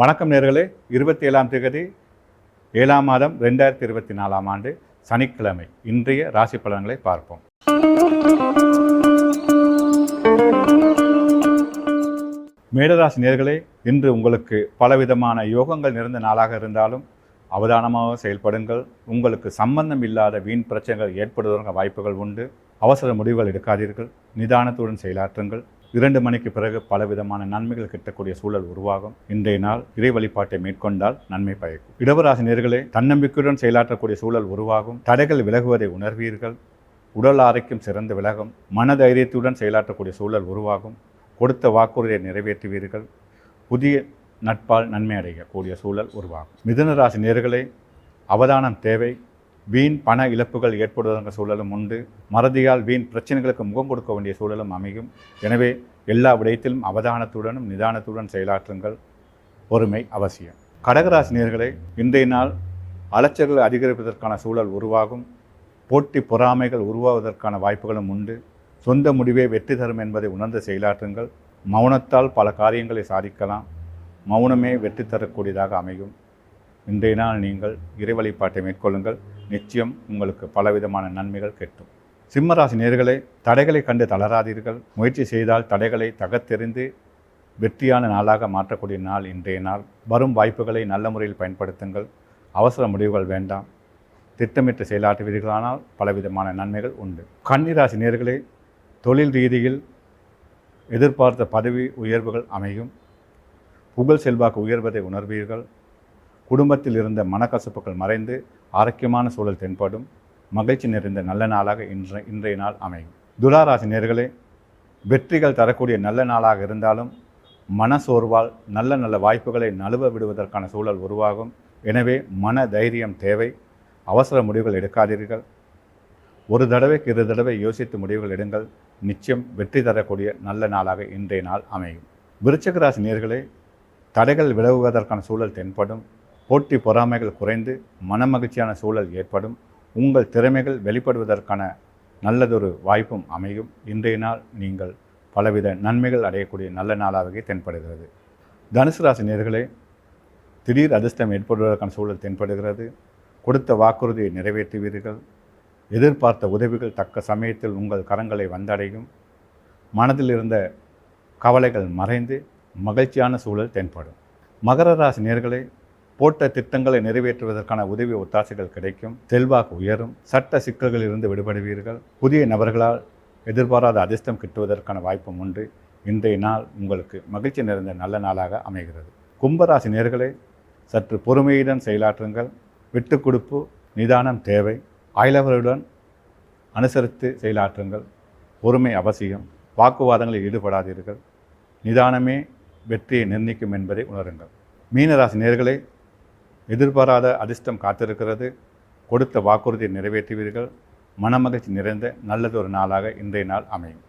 வணக்கம் நேர்களே. இருபத்தி ஏழாம் தேதி ஏழாம் மாதம் ரெண்டாயிரத்தி இருபத்தி நாலாம் ஆண்டு சனிக்கிழமை. இன்றைய ராசி பலன்களை பார்ப்போம். மேடராசி நேர்களே இன்று உங்களுக்கு பலவிதமான யோகங்கள் நிறைந்த நாளாக இருந்தாலும் அவதானமாக செயல்படுங்கள். உங்களுக்கு சம்பந்தம் இல்லாத வீண் பிரச்சனைகள் ஏற்படுவதற்கு வாய்ப்புகள் உண்டு. அவசர முடிவுகள் எடுக்காதீர்கள். நிதானத்துடன் செயலாற்றுங்கள். இரண்டு மணிக்கு பிறகு பலவிதமான நன்மைகள் கிட்டக்கூடிய சூழல் உருவாகும். இன்றைய நாள் இறை வழிபாட்டை மேற்கொண்டால் நன்மை பயக்கும். இடவராசி நேர்களே தன்னம்பிக்கையுடன் செயலாற்றக்கூடிய சூழல் உருவாகும். தடைகள் விலகுவதை உணர்வீர்கள். உடல் ஆரோக்கியம் சிறந்து விலகும். மன தைரியத்துடன் செயலாற்றக்கூடிய சூழல் உருவாகும். கொடுத்த வாக்குறுதியை நிறைவேற்றுவீர்கள். புதிய நட்பால் நன்மை அடையக்கூடிய சூழல் உருவாகும். மிதனராசி நேர்களே அவதானம் தேவை. வீண் பண இழப்புகள் ஏற்படுவதற்கு சூழலும் உண்டு. மறதியால் வீண் பிரச்சனைகளுக்கு முகம் கொடுக்க வேண்டிய சூழலும் அமையும். எனவே எல்லா விடயத்திலும் அவதானத்துடனும் நிதானத்துடன் செயலாற்றுங்கள். பொறுமை அவசியம். கடகராசினியர்களை இன்றைய நாள் அலைச்சல்கள் அதிகரிப்பதற்கான சூழல் உருவாகும். போட்டி பொறாமைகள் உருவாவதற்கான வாய்ப்புகளும் உண்டு. சொந்த முடிவே வெற்றி தரும் என்பதை உணர்ந்து செயலாற்றுங்கள். மௌனத்தால் பல காரியங்களை சாதிக்கலாம். மௌனமே வெற்றி தரக்கூடியதாக அமையும். இன்றைய நாள் நீங்கள் இறை வழிபாட்டை மேற்கொள்ளுங்கள். நிச்சயம் உங்களுக்கு பலவிதமான நன்மைகள் கிட்டும். சிம்மராசி நேர்களே தடைகளை கண்டு தளராதீர்கள். முயற்சி செய்தால் தடைகளை தகத்தெறிந்து வெற்றியான நாளாக மாற்றக்கூடிய நாள் இன்றைய நாள். வரும் வாய்ப்புகளை நல்ல முறையில் பயன்படுத்துங்கள். அவசர முடிவுகள் வேண்டாம். திட்டமிட்டு செயலாற்றுவீர்களானால் பலவிதமான நன்மைகள் உண்டு. கன்னிராசி நேர்களே தொழில் ரீதியில் எதிர்பார்த்த பதவி உயர்வுகள் அமையும். புகழ் செல்வாக்கு உயர்வதை உணர்வீர்கள். குடும்பத்தில் இருந்த மனக்கசப்புகள் மறைந்து ஆரோக்கியமான சூழல் தென்படும். மகிழ்ச்சி நிறைந்த நல்ல நாளாக இன்ற இன்றைய நாள் அமையும். துளாராசி நேர்களே வெற்றிகள் தரக்கூடிய நல்ல நாளாக இருந்தாலும் மனசோர்வால் நல்ல நல்ல வாய்ப்புகளை நழுவ விடுவதற்கான சூழல் உருவாகும். எனவே மன தைரியம் தேவை. அவசர முடிவுகள் எடுக்காதீர்கள். ஒரு தடவைக்கு இரு தடவை யோசித்து முடிவுகள் எடுங்கள். நிச்சயம் வெற்றி தரக்கூடிய நல்ல நாளாக இன்றைய நாள் அமையும். விருச்சகராசி நேர்களே தடைகள் விலகுவதற்கான சூழல் தென்படும். போட்டி பொறாமைகள் குறைந்து மனமகிழ்ச்சியான சூழல் ஏற்படும். உங்கள் திறமைகள் வெளிப்படுவதற்கான நல்லதொரு வாய்ப்பும் அமையும். இன்றைய நாள் நீங்கள் பலவித நன்மைகள் அடையக்கூடிய நல்ல நாளாகவே தென்படுகிறது. தனுசு ராசி நேர்களே திடீர் அதிர்ஷ்டம் ஏற்படுவதற்கான சூழல் தென்படுகிறது. கொடுத்த வாக்குறுதியை நிறைவேற்றுவீர்கள். எதிர்பார்த்த உதவிகள் தக்க சமயத்தில் உங்கள் கரங்களை வந்தடையும். மனதில் இருந்த கவலைகள் மறைந்து மகிழ்ச்சியான சூழல் தென்படும். மகர ராசி நேர்களை போட்ட திட்டங்களை நிறைவேற்றுவதற்கான உதவி ஒத்தாசைகள் கிடைக்கும். செல்வாக்கு உயரும். சட்ட சிக்கல்களில் இருந்து விடுபடுவீர்கள். புதிய நபர்களால் எதிர்பாராத அதிர்ஷ்டம் கிட்டுவதற்கான வாய்ப்பும் உண்டு. இன்றைய நாள் உங்களுக்கு மகிழ்ச்சி நிறைந்த நல்ல நாளாக அமைகிறது. கும்பராசி நேர்களை சற்று பொறுமையுடன் செயலாற்றுங்கள். விட்டு கொடுப்பு நிதானம் தேவை. அயலவருடன் அனுசரித்து செயலாற்றுங்கள். பொறுமை அவசியம். வாக்குவாதங்களில் ஈடுபடாதீர்கள். நிதானமே வெற்றியை நிர்ணயிக்கும் என்பதை உணருங்கள். மீனராசி நேர்களை எதிர்பாராத அதிர்ஷ்டம் காத்திருக்கிறது. கொடுத்த வாக்குறுதியை நிறைவேற்றுவீர்கள். மனமகிழ்ச்சி நிறைந்த நல்லதொரு நாளாக இன்றைய நாள் அமையும்.